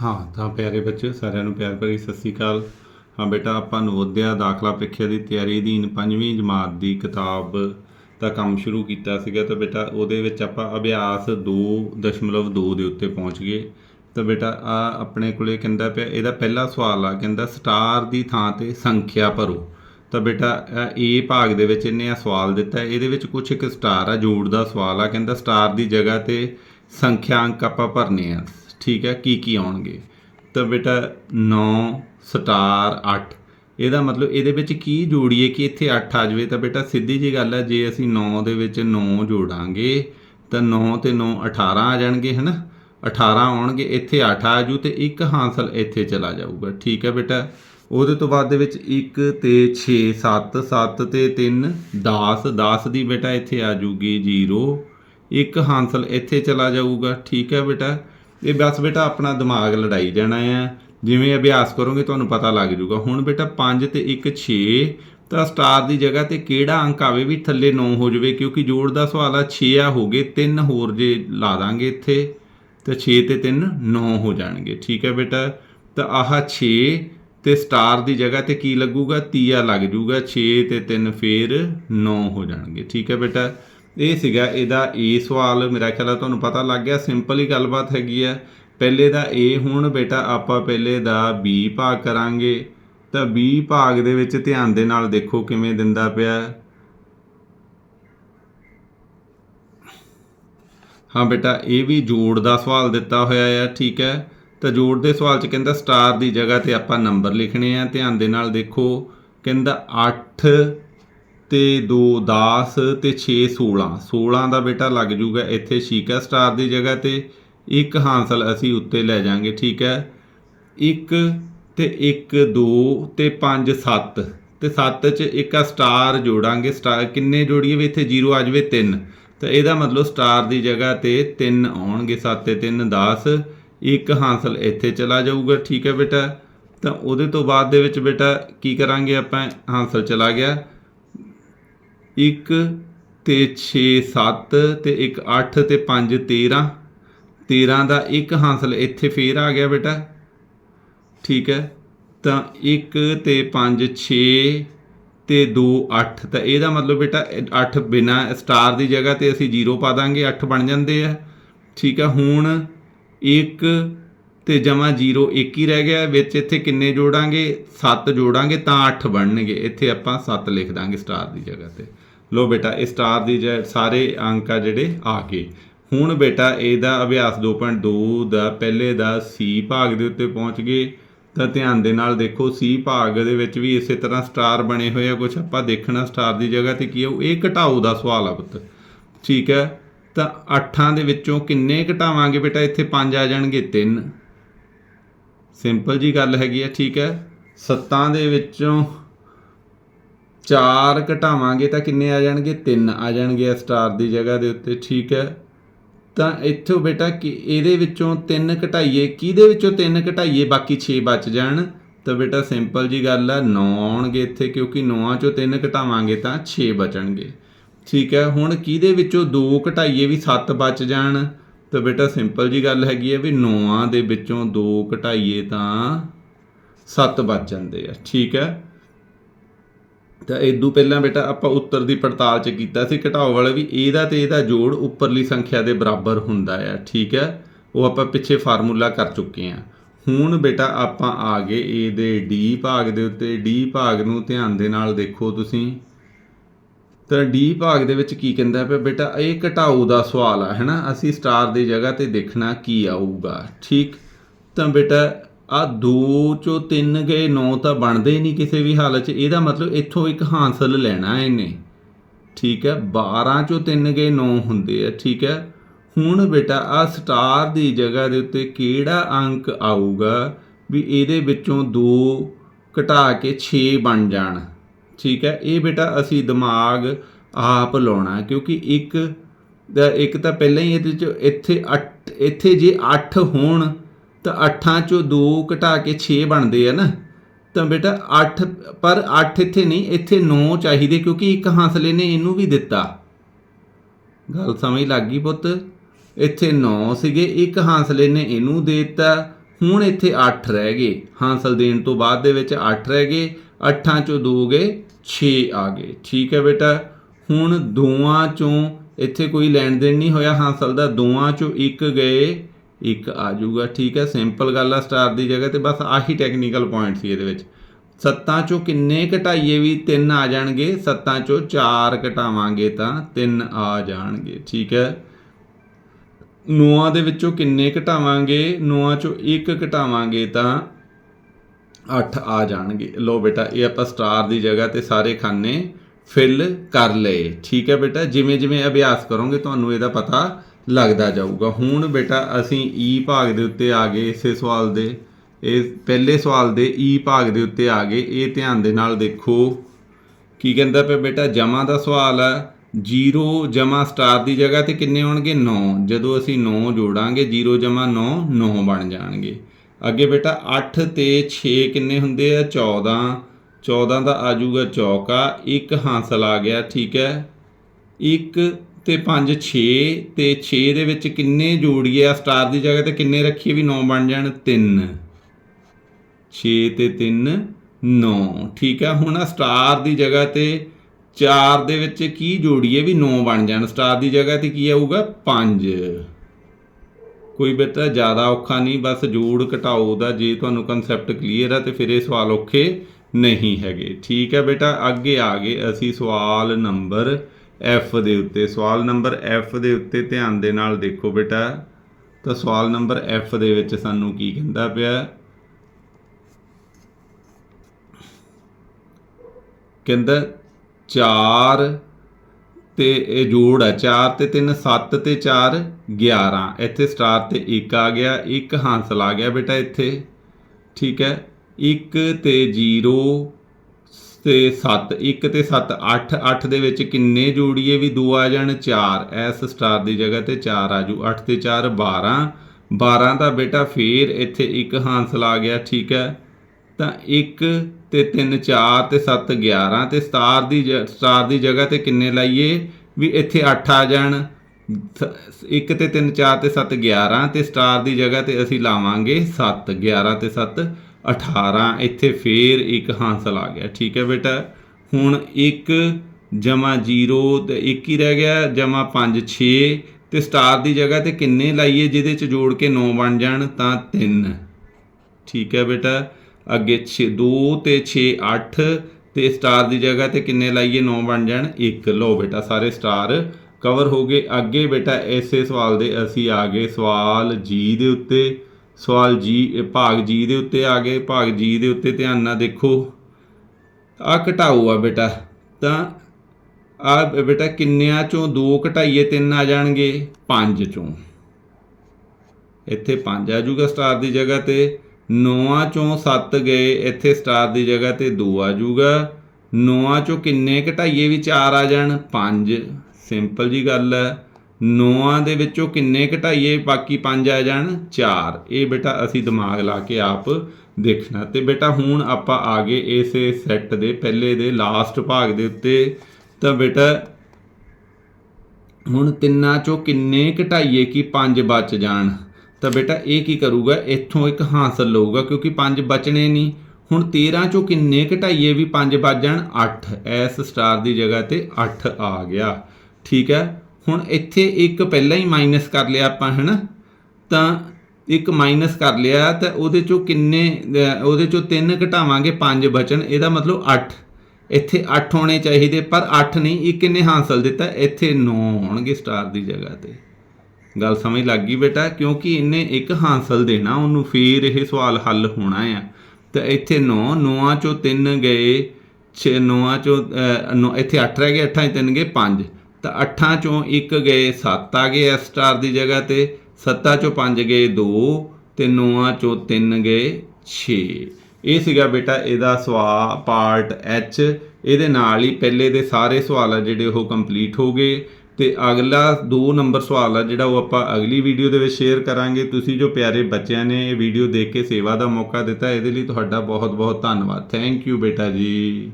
ਹਾਂ, ਤਾਂ ਪਿਆਰੇ ਬੱਚੇ ਸਾਰਿਆਂ ਨੂੰ ਪਿਆਰ ਭਰੀ ਸਤਿ ਸ੍ਰੀ ਅਕਾਲ। ਹਾਂ ਬੇਟਾ, ਆਪਾਂ ਨਵੋਦਿਆ ਦਾਖਲਾ ਪ੍ਰੀਖਿਆ ਦੀ ਤਿਆਰੀ ਅਧੀਨ ਪੰਜਵੀਂ ਜਮਾਤ ਦੀ ਕਿਤਾਬ ਦਾ ਕੰਮ ਸ਼ੁਰੂ ਕੀਤਾ ਸੀਗਾ। ਤਾਂ ਬੇਟਾ, ਉਹਦੇ ਵਿੱਚ ਆਪਾਂ ਅਭਿਆਸ 2.2 ਦੇ ਉੱਤੇ ਪਹੁੰਚ ਗਏ। ਤਾਂ ਬੇਟਾ, ਆ ਆਪਣੇ ਕੋਲੇ ਕਹਿੰਦਾ ਪਿਆ, ਇਹਦਾ ਪਹਿਲਾ ਸਵਾਲ ਆ, ਕਹਿੰਦਾ, ਸਟਾਰ ਦੀ ਥਾਂ ਤੇ ਸੰਖਿਆ ਭਰੋ। ਤਾਂ ਬੇਟਾ ਇਹ ਏ ਭਾਗ ਦੇ ਵਿੱਚ ਇਹਨੇ ਆ ਸਵਾਲ ਦਿੱਤਾ। ਇਹਦੇ ਵਿੱਚ ਕੁਝ ਇੱਕ ਸਟਾਰ ਆ, ਜੋੜ ਦਾ ਸਵਾਲ ਆ, ਕਹਿੰਦਾ, ਸਟਾਰ ਦੀ ਜਗ੍ਹਾ ਤੇ ਸੰਖਿਆ ਅੰਕ ਆਪਾਂ ਭਰਨੇ ਆ। ਠੀਕ ਹੈ ਕੀ ਕੀ ਆਉਣਗੇ। ਤਾਂ ਬੇਟਾ 9 ਸਟਾਰ 8 ਇਹਦਾ ਮਤਲਬ ਇਹਦੇ ਵਿੱਚ ਕੀ ਜੋੜੀਏ ਕਿ ਇੱਥੇ 8 ਆ ਜਾਵੇ? ਤਾਂ ਬੇਟਾ ਸਿੱਧੀ ਜੀ ਗੱਲ ਹੈ, ਜੇ ਅਸੀਂ 9 ਦੇ ਵਿੱਚ 9 ਜੋੜਾਂਗੇ, ਤਾਂ 9 ਤੇ 9 18 ਆ ਜਾਣਗੇ, ਹਨਾ? 18 ਆਉਣਗੇ, ਇੱਥੇ 8 ਆ ਜੂ ਤੇ ਇੱਕ ਹਾਸਲ ਇੱਥੇ ਚਲਾ ਜਾਊਗਾ। ਠੀਕ ਹੈ ਬੇਟਾ? ਉਹਦੇ ਤੋਂ ਬਾਅਦ ਦੇ ਵਿੱਚ 1 ਤੇ 6 7 7 ਤੇ 3 10 10 ਦੀ ਬੇਟਾ ਇੱਥੇ ਆ ਜੂਗੀ 0 ਇੱਕ ਹਾਸਲ ਇੱਥੇ ਚਲਾ ਜਾਊਗਾ। ਠੀਕ ਹੈ ਬੇਟਾ? ਇਹ ਬਸ ਬੇਟਾ ਆਪਣਾ ਦਿਮਾਗ ਲੜਾਈ ਜਾਣਾ ਆ। ਜਿਵੇਂ ਅਭਿਆਸ ਕਰੋਗੇ ਤੁਹਾਨੂੰ ਪਤਾ ਲੱਗ ਜਾਊਗਾ। ਹੁਣ ਬੇਟਾ 5 ਤੇ 1 6 ਤਾਂ ਸਟਾਰ ਦੀ ਜਗ੍ਹਾ ਤੇ ਕਿਹੜਾ ਅੰਕ ਆਵੇ ਵੀ ਥੱਲੇ 9 ਹੋ ਜਾਵੇ, ਕਿਉਂਕਿ ਜੋੜ ਦਾ ਸਵਾਲ ਆ 6 ਆ ਹੋ ਗਏ 3 ਹੋਰ ਜੇ ਲਾ ਦਾਂਗੇ ਇੱਥੇ, ਤਾਂ 6 ਤੇ 3 9 ਹੋ ਜਾਣਗੇ। ਠੀਕ ਹੈ ਬੇਟਾ? ਤਾਂ ਆਹ 6 ਤੇ ਸਟਾਰ ਦੀ ਜਗ੍ਹਾ ਤੇ ਕੀ ਲੱਗੂਗਾ? ਤੀਆ ਲੱਗ ਜੂਗਾ 6 ਤੇ 3 ਫੇਰ 9 ਹੋ ਜਾਣਗੇ। ਠੀਕ ਹੈ ਬੇਟਾ? ਇਹ ਸੀਗਾ, ਇਹਦਾ ਇਹ ਸਵਾਲ ਮੇਰਾ ਖਿਆਲ ਆ ਤੁਹਾਨੂੰ ਪਤਾ ਲੱਗ ਗਿਆ ਸਿੰਪਲ ਹੀ ਗੱਲਬਾਤ ਹੈਗੀ ਆ। ਪਹਿਲੇ ਦਾ A ਹੁਣ ਬੇਟਾ ਆਪਾਂ ਪਹਿਲੇ ਦਾ B ਭਾਗ ਕਰਾਂਗੇ। ਤਾਂ B ਭਾਗ ਦੇ ਵਿੱਚ ਧਿਆਨ ਦੇ ਨਾਲ ਦੇਖੋ ਕਿਵੇਂ ਦਿੰਦਾ ਪਿਆ। ਹਾਂ ਬੇਟਾ, ਇਹ ਵੀ ਜੋੜ ਦਾ ਸਵਾਲ ਦਿੱਤਾ ਹੋਇਆ ਆ, ਠੀਕ ਹੈ। ਤਾਂ ਜੋੜ ਦੇ ਸਵਾਲ 'ਚ ਕਹਿੰਦਾ ਸਟਾਰ ਦੀ ਜਗ੍ਹਾ ਤੇ ਆਪਾਂ ਨੰਬਰ ਲਿਖਣੇ ਆ। ਧਿਆਨ ਦੇ ਨਾਲ ਦੇਖੋ, ਕਹਿੰਦਾ 8 ਤੇ 2 10 ਤੇ 6 16 16 ਦਾ ਬੇਟਾ ਲੱਗ ਜੂਗਾ ਇੱਥੇ ਠੀਕ ਸਟਾਰ ਦੀ ਜਗ੍ਹਾ ਤੇ। ਇੱਕ ਹਾਂਸਲ ਅਸੀਂ ਉੱਤੇ ਲੈ ਜਾਾਂਗੇ, ਠੀਕ ਹੈ? 1 ਤੇ 1 2 ਤੇ 5 7 ਤੇ 7 ਚ ਇੱਕ ਆ ਸਟਾਰ ਜੋੜਾਂਗੇ। ਸਟਾਰ ਕਿੰਨੇ ਜੋੜੀਏ ਵੀ ਇੱਥੇ? 0 ਆ ਜਾਵੇ 3 ਤਾਂ ਇਹਦਾ ਮਤਲਬ ਸਟਾਰ ਦੀ ਜਗ੍ਹਾ ਤੇ 3 ਆਉਣਗੇ 7 ਤੇ 3 10 ਇੱਕ ਹਾਂਸਲ ਇੱਥੇ ਚਲਾ ਜਾਊਗਾ, ਠੀਕ ਹੈ ਬੇਟਾ? ਤਾਂ ਉਹਦੇ ਤੋਂ ਬਾਅਦ ਦੇ ਵਿੱਚ ਬੇਟਾ ਕੀ ਕਰਾਂਗੇ ਆਪਾਂ? ਹਾਂਸਲ ਚਲਾ ਗਿਆ। 1 ਤੇ 6 7 ਤੇ 1 8 ਤੇ 5 13 13 ਦਾ ਇੱਕ ਹਾਸਲ ਇੱਥੇ ਫੇਰ ਆ ਗਿਆ ਬੇਟਾ। ਠੀਕ ਹੈ, ਤਾਂ 1 ਤੇ 5 6 ਤੇ 2 8 ਤਾਂ ਇਹਦਾ ਮਤਲਬ ਬੇਟਾ 8 ਬਿਨਾ ਸਟਾਰ ਦੀ ਜਗ੍ਹਾ ਤੇ ਅਸੀਂ 0 ਪਾ ਦਾਂਗੇ 8 ਬਣ ਜਾਂਦੇ ਆ। ਠੀਕ ਆ ਹੁਣ 1 ਤੇ ਜਮਾ 0 1 ਹੀ ਰਹਿ ਗਿਆ, ਵਿੱਚ ਇੱਥੇ ਕਿੰਨੇ ਜੋੜਾਂਗੇ? 7 ਜੋੜਾਂਗੇ ਤਾਂ 8 ਬਣਨਗੇ। ਇੱਥੇ ਆਪਾਂ 7 ਲਿਖ ਦਾਂਗੇ ਸਟਾਰ ਦੀ ਜਗ੍ਹਾ ਤੇ। ਲੋ ਬੇਟਾ, ਇਹ ਸਟਾਰ ਦੀ ਜ- ਸਾਰੇ ਅੰਕ ਆ ਜਿਹੜੇ ਆ ਗਏ। ਹੁਣ ਬੇਟਾ, ਇਹਦਾ ਅਭਿਆਸ 2.2 ਦਾ ਪਹਿਲੇ ਦਾ ਸੀ ਭਾਗ ਦੇ ਉੱਤੇ ਪਹੁੰਚ ਗਏ। ਤਾਂ ਧਿਆਨ ਦੇ ਨਾਲ ਦੇਖੋ ਸੀ ਭਾਗ ਦੇ ਵਿੱਚ ਵੀ ਇਸੇ ਤਰ੍ਹਾਂ ਸਟਾਰ ਬਣੇ ਹੋਏ ਆ ਕੁਝ ਆਪਾਂ ਦੇਖਣਾ ਸਟਾਰ ਦੀ ਜਗ੍ਹਾ ਤੇ ਕੀ ਆ ਇਹ ਘਟਾਓ ਦਾ ਸਵਾਲ ਆ ਪੁੱਤ। ਠੀਕ ਹੈ? ਤਾਂ 8 ਦੇ ਵਿੱਚੋਂ ਕਿੰਨੇ ਘਟਾਵਾਂਗੇ ਬੇਟਾ? ਇੱਥੇ 5 ਆ ਜਾਣਗੇ 3 ਸਿੰਪਲ ਜੀ ਗੱਲ ਹੈਗੀ ਹੈ ਠੀਕ ਹੈ। 7 ਦੇ ਵਿੱਚੋਂ 4 ਘਟਾਵਾਂਗੇ ਤਾਂ ਕਿੰਨੇ ਆ ਜਾਣਗੇ? 3 ਆ ਜਾਣਗੇ ਆ ਸਟਾਰ ਦੀ ਜਗ੍ਹਾ ਦੇ ਉੱਤੇ, ਠੀਕ ਹੈ। ਤਾਂ ਇੱਥੋਂ ਬੇਟਾ ਕਿ ਇਹਦੇ ਵਿੱਚੋਂ 3 ਘਟਾਈਏ, ਕਿਹਦੇ ਵਿੱਚੋਂ 3 ਘਟਾਈਏ? ਬਾਕੀ 6 ਬਚ ਜਾਣ। ਤਾਂ ਬੇਟਾ ਸਿੰਪਲ ਜੀ ਗੱਲ ਆ 9 ਆਉਣਗੇ ਇੱਥੇ, ਕਿਉਂਕਿ 9 ਚੋਂ 3 ਘਟਾਵਾਂਗੇ ਤਾਂ 6 ਬਚਣਗੇ। ਠੀਕ ਹੈ, ਹੁਣ ਕਿਹਦੇ ਵਿੱਚੋਂ 2 ਘਟਾਈਏ ਵੀ 7 ਬਚ ਜਾਣ? ਤਾਂ ਬੇਟਾ ਸਿੰਪਲ ਜੀ ਗੱਲ ਹੈਗੀ ਹੈ ਵੀ 9 ਦੇ ਵਿੱਚੋਂ 2 ਘਟਾਈਏ ਤਾਂ 7 ਬਚ ਜਾਂਦੇ ਆ, ਠੀਕ ਹੈ? ਤਾਂ ਇਦੋਂ ਪਹਿਲਾਂ ਬੇਟਾ ਆਪਾਂ ਉੱਤਰ ਦੀ ਪੜਤਾਲ ਚ ਕੀਤਾ ਸੀ, ਘਟਾਓ ਵਾਲਾ ਵੀ ਇਹਦਾ ਤੇ ਇਹਦਾ ਜੋੜ ਉੱਪਰਲੀ ਸੰਖਿਆ ਦੇ ਬਰਾਬਰ ਹੁੰਦਾ ਆ, ਠੀਕ ਹੈ? ਉਹ ਆਪਾਂ ਪਿੱਛੇ ਫਾਰਮੂਲਾ ਕਰ ਚੁੱਕੇ ਆ। ਹੁਣ ਬੇਟਾ ਆਪਾਂ ਆ ਗਏ ਇਹਦੇ ਡੀ ਭਾਗ ਦੇ ਉੱਤੇ, ਡੀ ਭਾਗ ਨੂੰ ਧਿਆਨ ਦੇ ਨਾਲ ਦੇਖੋ ਤੁਸੀਂ। ਤਾਂ ਡੀ ਭਾਗ ਦੇ ਵਿੱਚ ਕੀ ਕਹਿੰਦਾ ਪਿਆ, ਬੇਟਾ, ਇਹ ਘਟਾਓ ਦਾ ਸਵਾਲ ਆ, ਹੈਨਾ? ਅਸੀਂ ਸਟਾਰ ਦੀ ਜਗ੍ਹਾ ਤੇ ਦੇਖਣਾ ਕੀ ਆਊਗਾ, ਠੀਕ? ਤਾਂ ਬੇਟਾ, ਆ 2 ਚੋਂ 3 ਗਏ 9 ਤਾਂ ਬਣਦੇ ਨਹੀਂ ਕਿਸੇ ਵੀ ਹਾਲਤ 'ਚ, ਇਹਦਾ ਮਤਲਬ ਇੱਥੋਂ ਇੱਕ ਹਾਸਲ ਲੈਣਾ ਇਹਨੇ, ਠੀਕ ਹੈ? 12 ਚੋਂ 3 ਗਏ 9 ਹੁੰਦੇ ਆ, ਠੀਕ ਹੈ? ਹੁਣ ਬੇਟਾ, ਆ ਸਟਾਰ ਦੀ ਜਗ੍ਹਾ ਦੇ ਉੱਤੇ ਕਿਹੜਾ ਅੰਕ ਆਊਗਾ ਵੀ ਇਹਦੇ ਵਿੱਚੋਂ 2 ਘਟਾ ਕੇ 6 ਬਣ ਜਾਣ? ਠੀਕ ਹੈ, ਇਹ ਬੇਟਾ ਅਸੀਂ ਦਿਮਾਗ ਆਪ ਲਾਉਣਾ ਕਿਉਂਕਿ ਇੱਕ ਦਾ, ਇੱਕ ਤਾਂ ਪਹਿਲਾਂ ਹੀ ਇਹਦੇ ਚ ਇੱਥੇ 8 ਇੱਥੇ ਜੇ 8 ਹੋਣ, ਤਾਂ 8 ਚੋਂ 2 ਘਟਾ ਕੇ 6 ਬਣਦੇ ਆ ਨਾ। ਤਾਂ ਬੇਟਾ 8 ਪਰ 8 ਇੱਥੇ ਨਹੀਂ, ਇੱਥੇ 9 ਚਾਹੀਦੇ, ਕਿਉਂਕਿ ਇੱਕ ਹਾਸਲੇ ਨੇ ਇਹਨੂੰ ਵੀ ਦਿੱਤਾ। ਗੱਲ ਸਮਝ ਲੱਗ ਗਈ ਪੁੱਤ? ਇੱਥੇ 9 ਸੀਗੇ, ਇੱਕ ਹਾਸਲੇ ਨੇ ਇਹਨੂੰ ਦੇ ਦਿੱਤਾ। ਹੁਣ ਇੱਥੇ 8 ਰਹਿ ਗਏ। ਹਾਸਲ ਦੇਣ ਤੋਂ ਬਾਅਦ ਦੇ ਵਿੱਚ 8 ਰਹਿ ਗਏ। 8 ਚੋਂ 2 ਗਏ 6 ਆ ਗਏ। ਠੀਕ ਹੈ ਬੇਟਾ, ਹੁਣ ਦੋਵਾਂ ਚੋਂ ਇੱਥੇ ਕੋਈ ਲੈਣ ਦੇਣ ਨਹੀਂ ਹੋਇਆ ਹਾਸਲ ਦਾ ਦੋਵਾਂ ਚੋਂ ਇੱਕ ਗਏ, ਇੱਕ ਆ ਜਾਊਗਾ। ਠੀਕ ਹੈ, ਸਿੰਪਲ ਗੱਲ ਆ ਸਟਾਰ ਦੀ ਜਗ੍ਹਾ ਤੇ, ਬਸ ਆਹੀ ਟੈਕਨੀਕਲ ਪੁਆਇੰਟ ਸੀ ਇਹਦੇ ਵਿੱਚ। ਸੱਤਾਂ ਚੋਂ ਕਿੰਨੇ ਘਟਾਈਏ ਵੀ ਤਿੰਨ ਆ ਜਾਣਗੇ, ਸੱਤਾਂ ਚੋਂ ਚਾਰ ਘਟਾਵਾਂਗੇ ਤਾਂ ਤਿੰਨ ਆ ਜਾਣਗੇ। ਠੀਕ ਹੈ। ਨੌਆਂ ਦੇ ਵਿੱਚੋਂ ਕਿੰਨੇ ਘਟਾਵਾਂਗੇ ਨੌਆਂ ਚੋਂ ਇੱਕ ਘਟਾਵਾਂਗੇ ਤਾਂ 8 ਆ ਜਾਣਗੇ। ਲੋ ਬੇਟਾ, ਇਹ ਆਪਾਂ ਸਟਾਰ ਦੀ ਜਗ੍ਹਾ ਤੇ ਸਾਰੇ ਖਾਨੇ ਫਿਲ ਕਰ ਲਏ। ਠੀਕ ਹੈ ਬੇਟਾ ਜਿਵੇਂ ਜਿਵੇਂ ਅਭਿਆਸ ਕਰੋਗੇ ਤੁਹਾਨੂੰ ਇਹਦਾ ਪਤਾ ਲੱਗਦਾ ਜਾਊਗਾ। ਹੁਣ ਬੇਟਾ ਅਸੀਂ ਈ ਭਾਗ ਦੇ ਉੱਤੇ ਆ ਗਏ ਇਸੇ ਸਵਾਲ ਦੇ। ਇਹ ਪਹਿਲੇ ਸਵਾਲ ਦੇ ਈ ਭਾਗ ਦੇ ਉੱਤੇ ਆ ਗਏ। ਇਹ ਧਿਆਨ ਦੇ ਨਾਲ ਦੇਖੋ। ਕੀ ਕਹਿੰਦਾ ਪਿਆ ਬੇਟਾ? ਜਮਾ ਦਾ ਸਵਾਲ ਹੈ 0 ਜਮਾ ਸਟਾਰ ਦੀ ਜਗ੍ਹਾ ਤੇ ਕਿੰਨੇ ਹੋਣਗੇ? 9 ਜਦੋਂ ਅਸੀਂ 9 ਜੋੜਾਂਗੇ 0 ਜਮਾ 9 9 ਬਣ ਜਾਣਗੇ। ਅੱਗੇ ਬੇਟਾ 8 ਤੇ 6 ਕਿੰਨੇ ਹੁੰਦੇ ਆ? 14 14 ਦਾ ਆ ਜਾਊਗਾ ਚੌਕਾ। ਇੱਕ ਹਾਸਲ ਆ ਗਿਆ, ਠੀਕ ਹੈ। 1 ਤੇ 5 6 ਤੇ 6 ਦੇ ਵਿੱਚ ਕਿੰਨੇ ਜੋੜੀਏ ਆ? ਸਟਾਰ ਦੀ ਜਗ੍ਹਾ ਤੇ ਕਿੰਨੇ ਰੱਖੀਏ ਵੀ 9 ਬਣ ਜਾਣ? 3 6 ਤੇ 3 9 ਠੀਕ ਹੈ, ਹੁਣ ਆ ਸਟਾਰ ਦੀ ਜਗ੍ਹਾ ਤੇ 4 ਦੇ ਵਿੱਚ ਕੀ ਜੋੜੀਏ ਵੀ 9 ਬਣ ਜਾਣ? ਸਟਾਰ ਦੀ ਜਗ੍ਹਾ ਤੇ ਕੀ ਆਊਗਾ? 5 ਕੋਈ ਬੇਟਾ ਜ਼ਿਆਦਾ ਔਖਾ ਨਹੀਂ, ਬਸ ਜੋੜ ਘਟਾਓ ਦਾ ਜੇ ਤੁਹਾਨੂੰ ਕਨਸੈਪਟ ਕਲੀਅਰ ਆ ਤੇ ਫਿਰ ਇਹ ਸਵਾਲ ਔਖੇ ਨਹੀਂ ਹੈਗੇ। ਠੀਕ ਹੈ ਬੇਟਾ, ਅੱਗੇ ਆ ਗਏ ਅਸੀਂ ਸਵਾਲ ਨੰਬਰ F ਦੇ ਉੱਤੇ। ਸਵਾਲ ਨੰਬਰ F ਦੇ ਉੱਤੇ ਧਿਆਨ ਦੇ ਨਾਲ ਦੇਖੋ ਬੇਟਾ। ਤਾਂ ਸਵਾਲ ਨੰਬਰ F ਦੇ ਵਿੱਚ ਸਾਨੂੰ ਕੀ ਕਹਿੰਦਾ ਪਿਆ? ਕਹਿੰਦਾ 4 ਤੇ ਇਹ ਜੋੜ ਹੈ। 4 ਤੇ 3 7 ਤੇ 4 11 ਇੱਥੇ ਸਟਾਰ ਤੇ 1 ਆ ਗਿਆ। ਇੱਕ ਹਾਸਲ ਆ ਗਿਆ ਬੇਟਾ ਇੱਥੇ। ਠੀਕ ਹੈ। 1 ਤੇ 0 ਤੇ 7 1 ਤੇ 7 8 8 ਦੇ ਵਿੱਚ ਕਿੰਨੇ ਜੋੜੀਏ? ਵੀ 2 ਆ ਜਾਣ 4 ਐਸ ਸਟਾਰ ਦੀ ਜਗ੍ਹਾ ਤੇ 4 ਆ ਜੂ। 8 ਤੇ 4 12 12 ਦਾ ਬੇਟਾ ਫੇਰ ਇੱਥੇ ਇੱਕ ਹਾਸਲ ਆ ਗਿਆ। ਠੀਕ ਹੈ। ਤਾਂ 1 ਤੇ 3 4 ਤੇ 7 11 ਤੇ ਸਟਾਰ ਦੀ ਜ- ਸਟਾਰ ਦੀ ਜਗ੍ਹਾ ਤੇ ਕਿੰਨੇ ਲਾਈਏ? ਵੀ ਇੱਥੇ 8 ਆ ਜਾਣ। 1 ਤੇ 3 4 ਤੇ 7 11 ਤੇ ਸਟਾਰ ਦੀ ਜਗ੍ਹਾ ਤੇ ਅਸੀਂ ਲਾਵਾਂਗੇ 7 11 ਤੇ 7 18 ਇੱਥੇ ਫੇਰ ਇੱਕ ਹਾਸਲ ਆ ਗਿਆ। ਠੀਕ ਹੈ ਬੇਟਾ? ਹੁਣ 1 ਜਮਾ 0 ਤੇ 1 ਹੀ ਰਹਿ ਗਿਆ, ਜਮਾ 5 6 ਤੇ ਸਟਾਰ ਦੀ ਜਗ੍ਹਾ ਤੇ ਕਿੰਨੇ ਲਾਈਏ? ਜਿਹਦੇ ਚ ਜੋੜ ਕੇ 9 ਬਣ ਜਾਣ ਤਾਂ 3 ਠੀਕ ਹੈ ਬੇਟਾ? ਅੱਗੇ 6 2 ਤੇ 6 8 ਤੇ ਸਟਾਰ ਦੀ ਜਗ੍ਹਾ ਤੇ ਕਿੰਨੇ ਲਾਈਏ? 9 ਬਣ ਜਾਣ 1 ਲਓ ਬੇਟਾ, ਸਾਰੇ ਸਟਾਰ ਕਵਰ ਹੋ ਗਏ। ਅੱਗੇ ਬੇਟਾ, ਇਸੇ ਸਵਾਲ ਦੇ ਅਸੀਂ ਆ ਗਏ। ਸਵਾਲ ਜੀ ਦੇ ਉੱਤੇ। ਸਵਾਲ ਜੀ ਭਾਗ ਜੀ ਦੇ ਉੱਤੇ ਆ ਗਏ। ਭਾਗ ਜੀ ਦੇ ਉੱਤੇ ਧਿਆਨ ਨਾਲ ਦੇਖੋ। ਆ ਘਟਾਓ ਆ ਬੇਟਾ। ਤਾਂ ਆ ਬੇਟਾ, ਕਿੰਨਿਆਂ ਚੋਂ 2 ਘਟਾਈਏ? 3 ਆ ਜਾਣਗੇ। 5 ਚੋਂ। ਇੱਥੇ 5 ਆ ਜਾਊਗਾ ਸਟਾਰ ਦੀ ਜਗ੍ਹਾ ਤੇ। 9 ਚੋਂ 7 ਗਏ ਇੱਥੇ ਸਟਾਰ ਦੀ ਜਗ੍ਹਾ ਤੇ 2 ਆ ਜਾਊਗਾ। 9 ਚੋਂ ਕਿੰਨੇ ਘਟਾਈਏ ਵੀ 4 ਆ ਜਾਣ? 5 ਸਿੰਪਲ ਜੀ ਗੱਲ ਹੈ। 9 ਦੇ ਵਿੱਚੋਂ ਕਿੰਨੇ ਘਟਾਈਏ ਬਾਕੀ 5 ਆ ਜਾਣ? 4 ਇਹ ਬੇਟਾ ਅਸੀਂ ਦਿਮਾਗ ਲਾ ਕੇ ਆਪ ਦੇਖਣਾ। ਤੇ ਬੇਟਾ ਹੁਣ ਆਪਾਂ ਆ ਗਏ ਇਸੇ ਸੈੱਟ ਦੇ ਪਹਿਲੇ ਦੇ ਲਾਸਟ ਭਾਗ ਦੇ ਉੱਤੇ। ਤਾਂ ਬੇਟਾ ਹੁਣ ਤਿੰਨਾਂ ਚੋਂ ਕਿੰਨੇ ਘਟਾਈਏ ਕਿ ਪੰਜ ਬਚ ਜਾਣ? ਤਾਂ ਬੇਟਾ ਇਹ ਕੀ ਕਰੂਗਾ? ਇੱਥੋਂ ਇੱਕ ਹਾਸਲ ਲਊਗਾ ਕਿਉਂਕਿ ਪੰਜ ਬਚਣੇ ਨਹੀਂ ਹੁਣ 13 ਚੋਂ ਕਿੰਨੇ ਘਟਾਈਏ ਵੀ ਪੰਜ ਬਚ ਜਾਣ? 8 ਐਸ ਸਟਾਰ ਦੀ ਜਗ੍ਹਾ ਤੇ 8 ਆ ਗਿਆ। ਠੀਕ ਹੈ? ਹੁਣ ਇੱਥੇ ਇੱਕ ਪਹਿਲਾਂ ਹੀ ਮਾਈਨਸ ਕਰ ਲਿਆ ਆਪਾਂ, ਹੈਨਾ? ਤਾਂ ਇੱਕ ਮਾਈਨਸ ਕਰ ਲਿਆ ਤਾਂ ਉਹਦੇ ਚੋਂ ਕਿੰਨੇ ਉਹਦੇ ਚੋਂ 3 ਘਟਾਵਾਂਗੇ 5 ਬਚਣ? ਇਹਦਾ ਮਤਲਬ 8 ਇੱਥੇ 8 ਹੋਣੇ ਚਾਹੀਦੇ, ਪਰ 8 ਨਹੀਂ ਇਹ ਕਿੰਨੇ ਹਾਸਲ ਦਿੱਤਾ। ਇੱਥੇ 9 ਹੋਣਗੇ ਸਟਾਰ ਦੀ ਜਗ੍ਹਾ ਤੇ। ਗੱਲ ਸਮਝ ਲੱਗ ਗਈ ਬੇਟਾ, ਕਿਉਂਕਿ ਇਹਨੇ ਇੱਕ ਹਾਸਲ ਦੇਣਾ, ਉਹਨੂੰ ਫੇਰ ਇਹ ਸਵਾਲ ਹੱਲ ਹੋਣਾ ਆ। ਤਾਂ ਇੱਥੇ 9 9 ਚੋਂ 3 ਗਏ 6 9 ਚੋਂ ਨੌ- ਇੱਥੇ 8 ਰਹਿ ਗਏ 8 3 ਗਏ 5 ਤਾਂ 8 ਚੋਂ 1 ਗਏ 7 ਆ ਗਏ ਐਸ ਸਟਾਰ ਦੀ ਜਗ੍ਹਾ ਤੇ 7 ਚੋਂ 5 ਗਏ 2 ਤੇ 9 ਚੋਂ 3 ਗਏ 6 ਇਹ ਸੀਗਾ ਬੇਟਾ ਇਹਦਾ ਸਵਾ ਪਾਰਟ ਐਚ ਇਹਦੇ ਨਾਲ ਹੀ ਪਹਿਲੇ ਦੇ ਸਾਰੇ ਸਵਾਲ ਆ ਜਿਹੜੇ ਉਹ ਕੰਪਲੀਟ ਹੋ ਗਏ। ਤੇ ਅਗਲਾ 2 ਨੰਬਰ ਸਵਾਲ ਆ, ਜਿਹੜਾ ਉਹ ਆਪਾਂ ਅਗਲੀ ਵੀਡੀਓ ਦੇ ਵਿੱਚ ਸ਼ੇਅਰ ਕਰਾਂਗੇ। ਤੁਸੀਂ ਜੋ ਪਿਆਰੇ ਬੱਚਿਆਂ ਨੇ ਇਹ ਵੀਡੀਓ ਦੇਖ ਕੇ ਸੇਵਾ ਦਾ ਮੌਕਾ ਦਿੱਤਾ, ਇਹਦੇ ਲਈ ਤੁਹਾਡਾ ਬਹੁਤ ਬਹੁਤ ਧੰਨਵਾਦ। ਥੈਂਕ ਯੂ ਬੇਟਾ ਜੀ।